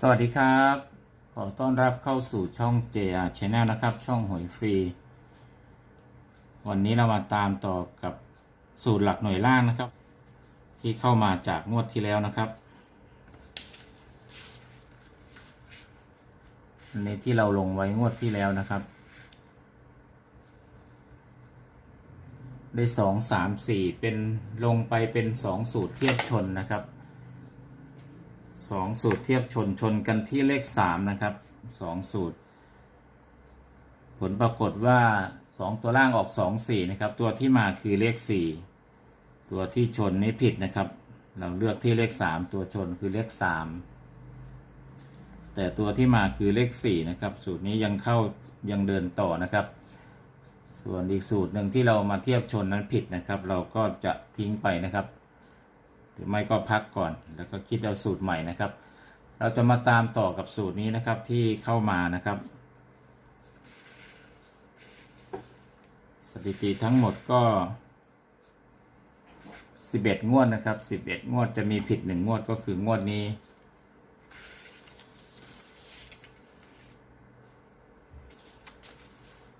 สวัสดีครับ ขอต้อนรับเข้าสู่ช่อง JR Channel นะครับ ช่องหวยฟรี วันนี้เรามาตามต่อกับสูตรหลักหน่วยล่างนะครับ ที่เข้ามาจากงวดที่แล้วนะครับในที่เราลงไว้งวดที่แล้วนะครับ ได้สองสามสี่เป็นลงไปเป็นสองสูตรเทียบชนนะครับ สองสูตรเทียบชนชนกันที่เลขสามนะครับสองสูตร ผลปรากฏว่าสองตัวล่างออกสองสี่นะครับ ตัวที่มาคือเลขสี่ตัวที่ชนนี่ผิดนะครับ เราเลือกที่เลขสามตัวชนคือเลขสามแต่ตัวที่มาคือเลขสี่นะครับ สูตรนี้ยังเข้ายังเดินต่อนะครับ ส่วนอีกสูตรหนึ่งที่เรามาเทียบชนนั้นผิดนะครับ เราก็จะทิ้งไปนะครับ หรือไม่ก็พักก่อน แล้วก็คิดเอาสูตรใหม่นะครับ เราจะมาตามต่อกับสูตรนี้นะครับที่เข้ามานะครับ สถิติทั้งหมดก็ 11 งวดนะครับ 11 งวดจะมีผิด 1 งวดก็คืองวดนี้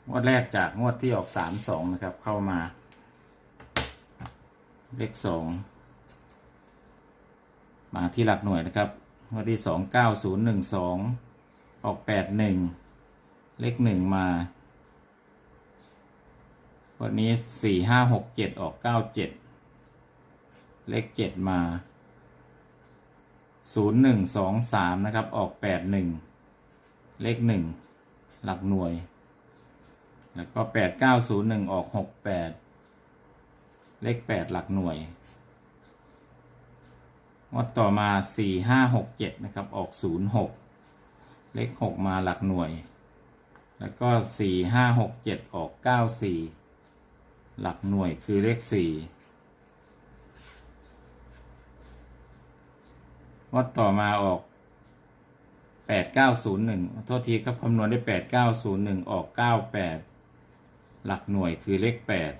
งวดแรกจากงวดที่ออก3 2นะครับ เข้ามา เลข2 มาที่หลักหน่วยนะครับงวดที่สองเก้าศูนย์หนึ่งสองออกแปดหนึ่งเลขหนึ่งมาวันนี้สี่ห้าหกเจ็ดออกเก้าเจ็ดเลขเจ็ดมาศูนย์หนึ่งสองสามนะครับออกแปดหนึ่งเลขหนึ่งหลักหน่วย แล้วก็แปดเก้าศูนย์หนึ่งออกหกแปดเลขแปดหลักหน่วย งวดต่อมาสี่ห้าหกเจ็ดนะครับออกศูนย์หกเลขหกมาหลักหน่วย แล้วก็สี่ห้าหกเจ็ดออกเก้าสี่หลักหน่วยคือเลขสี่งวดต่อมาออกแปดเก้าศูนย์หนึ่งโทษทีครับคำนวณได้แปดเก้าศูนย์หนึ่งออกเก้าแปดหลักหน่วยคือเลขแปด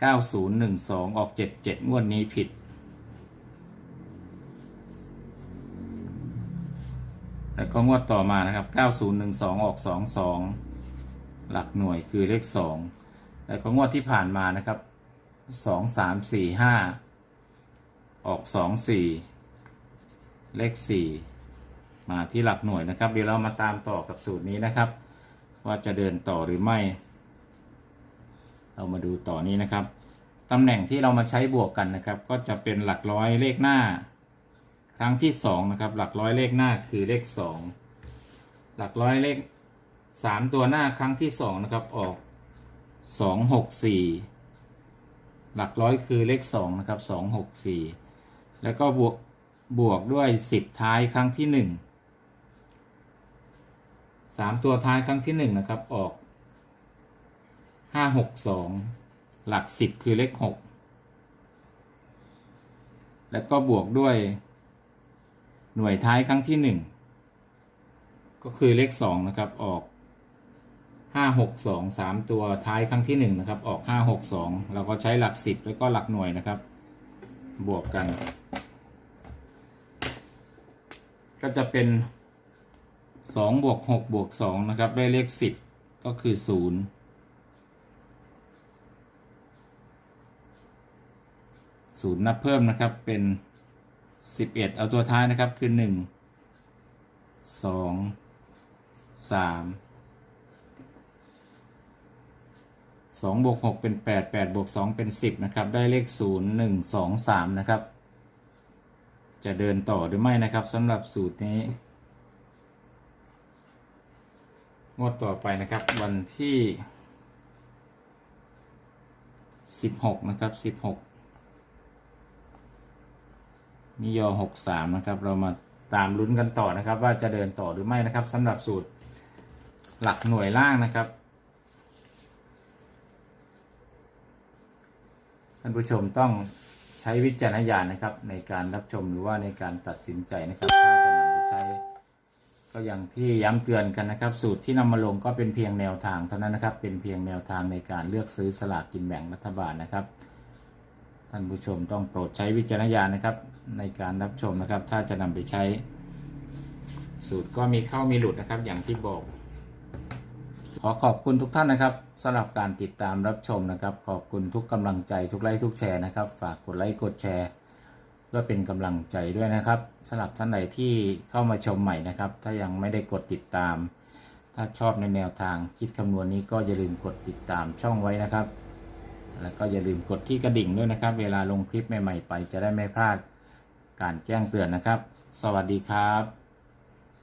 เก้าศูนย์หนึ่งสองออกเจ็ดเจ็ดงวดนี้ผิด แล้วก็งวดต่อมานะครับ 9012 ออก 22 หลักหน่วยคือเลข 2 แล้วก็งวดที่ผ่านมานะครับ 2 3 4 5 ออก 2 4 เลข 4 มาที่หลักหน่วยนะครับ เดี๋ยวเรามาตามต่อกับสูตรนี้นะครับ ว่าจะเดินต่อหรือไม่ เรามาดูต่อนี้นะครับตำแหน่งที่เรามาใช้บวกกันนะครับ ก็จะเป็นหลักร้อยเลขหน้า ครั้งที่สองนะครับ หลักร้อยเลขหน้าคือเลขสองหลักร้อยเลขสามตัวหน้าครั้งที่สองนะครับออกสองหกสี่หลักร้อยคือเลขสองนะครับสองหกสี่แล้วก็บวกบวกด้วยสิบท้ายครั้งที่หนึ่งสามตัวท้ายครั้งที่หนึ่งนะครับออกห้าหกสองหลักสิบคือเลขหกแล้วก็บวกด้วย หน่วยท้ายครั้งที่หนึ่งก็คือเลขสองนะครับ ออกห้าหกสองสามตัวท้ายครั้งที่หนึ่งนะครับ ออกห้าหกสองเราก็ใช้หลักสิบแล้วก็หลักหน่วยนะครับ บวกกัน ก็จะเป็นสองบวกหกบวกสองนะครับ ได้เลขสิบก็คือศูนย์ศูนย์นับเพิ่มนะครับเป็น สิบเอ็ดเอาตัวท้ายนะครับคือหนึ่งสองสามสองบวกหกเป็นแปดแปดบวกสองเป็นสิบนะครับ ได้เลขศูนย์หนึ่งสองสามนะครับ จะเดินต่อหรือไม่นะครับสำหรับสูตรนี้ งวดต่อไปนะครับวันที่สิบหกนะครับสิบหก นิยอหกสามนะครับ เรามาตามลุ้นกันต่อนะครับ ว่าจะเดินต่อหรือไม่นะครับสำหรับสูตรหลักหน่วยล่างนะครับท่านผู้ชมต้องใช้วิจารณญาณนะครับ ในการรับชมหรือว่าในการตัดสินใจนะครับ ถ้าจะนำไปใช้ ก็อย่างที่ย้ำเตือนกันนะครับ สูตรที่นำมาลงก็เป็นเพียงแนวทางเท่านั้นนะครับ เป็นเพียงแนวทางในการเลือกซื้อสลากกินแบ่งรัฐบาลนะครับานผู้ชมต้องโปรดใช้วิจารณญาณนะครับ ในการรับชมนะครับ ถ้าจะนำไปใช้ สูตรก็มีเข้ามีหลุดนะครับ อย่างที่บอก ขอขอบคุณทุกท่านนะครับสำหรับการติดตามรับชมนะครับ ขอบคุณทุกกำลังใจทุกไลค์ทุกแชร์นะครับ ฝากกดไลค์กดแชร์เพื่อเป็นกำลังใจด้วยนะครับสำหรับท่านใดที่เข้ามาชมใหม่นะครับ ถ้ายังไม่ได้กดติดตาม ถ้าชอบในแนวทางคิดคำนวณนี้ก็อย่าลืมกดติดตามช่องไว้นะครับ แล้วก็อย่าลืมกดที่กระดิ่งด้วยนะครับ เวลาลงคลิปใหม่ๆไปจะได้ไม่พลาดการแจ้งเตือนนะครับ สวัสดีครับ